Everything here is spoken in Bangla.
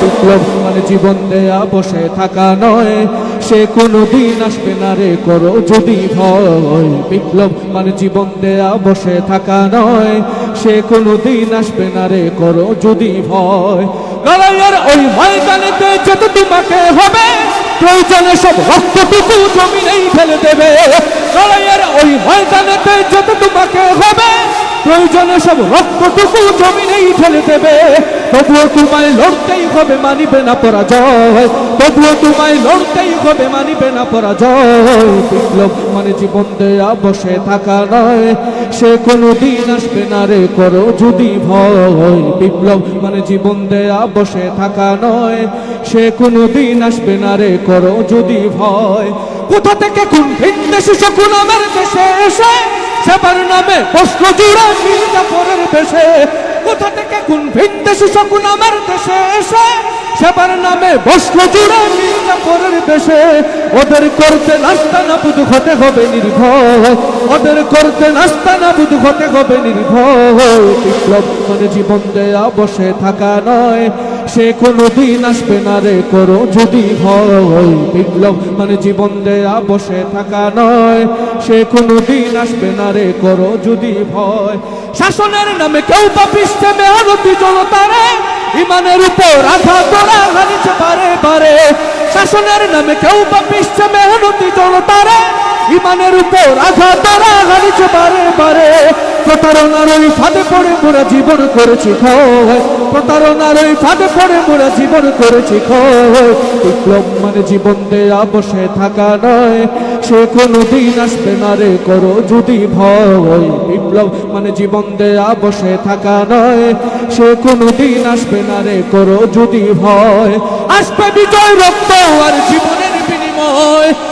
বিপ্লব মানে জীবন দেয়া বসে থাকা নয়। সে কোনো দিন আসবে না রে করো যদি ভয়। বিপ্লব মানে জীবন দেয়া বসে থাকা নয়। সে কোনো দিন আসবে না রে করো যদি ভয়। লড়াইয়ের ওই ময়দানেতে যত তোমাকে হবে, প্রয়োজনে সব রক্তটুকু জমিনেই ফেলে দেবে। লড়াইয়ের ওই ময়দানেতে যত তোমাকে হবে প্রয়োজনে সব রক্তটুকু জমিনেই ফেলে দেবে। তবুও তোমায় লড়তেই হবে, মানিবে না পরাজয়। তবুও তোমায় লড়তেই হবে, মানিবে না পরাজয়। বিপ্লব মানে জীবন দেয়া, বসে থাকা নয়। সে কোনো দিন আসবে না রে, করো যদি ভয়। বিপ্লব মানে জীবন দেয়া, বসে থাকা নয়। সে কোনো দিন আসবে না রে, করো যদি ভয়। কোথা থেকে কোন ভিন্দেশি শকুন আমার দেশে এসে সেবার নামে বস্ত্র জুড়ে মির্জাফরের বেশে। কোথা থেকে কোন ভিন্দেশি শকুন আমার দেশে এসে? সেবার নামে বস্ত্র জুড়ে মির্জাফরের বেশে। ওদের করতে নাস্তা না বুধ, হতে হবে নির্ভয়। ওদের করতে নাস্তা না বুধ, হতে হবে বিপ্লব মানে জীবন দেয়া, বসে থাকা নয়। সে কোনো দিন আসবে না রে, করো যদি ভয় বিপ্লব মানে জীবন দেয়া, বসে থাকা নয়। সে কোনো দিন আসবে না রে, করো যদি ভয় শাসনের নামে কেউ পাপিస్తే মেহনতি জনতারে ইমানের উপর আঘাত তোরা হারিছে বারে বারে। শাসনের নামে কেউ বা পাপিচ্ছে মেহনতি জনতারে। ইমানের উপর আঘাত তোরা হারিছে বারে বারে। প্রতারণার ওই ফাঁদে পড়ে মোরা জীবন করেছি ক্ষয়। প্রতারণার ওই ফাঁদে পড়ে মোরা জীবন করেছি বিপ্লব মানে জীবন দেয়া, বসে থাকা নয়। সে কোনো দিন আসবে না রে, করো যদি ভয়। বিপ্লব মানে জীবন দেয়া, বসে থাকা নয়। সে কোনো দিন আসবে না রে, করো যদি ভয়। আসবে বিজয় রক্ত আর জীবনের বিনিময়।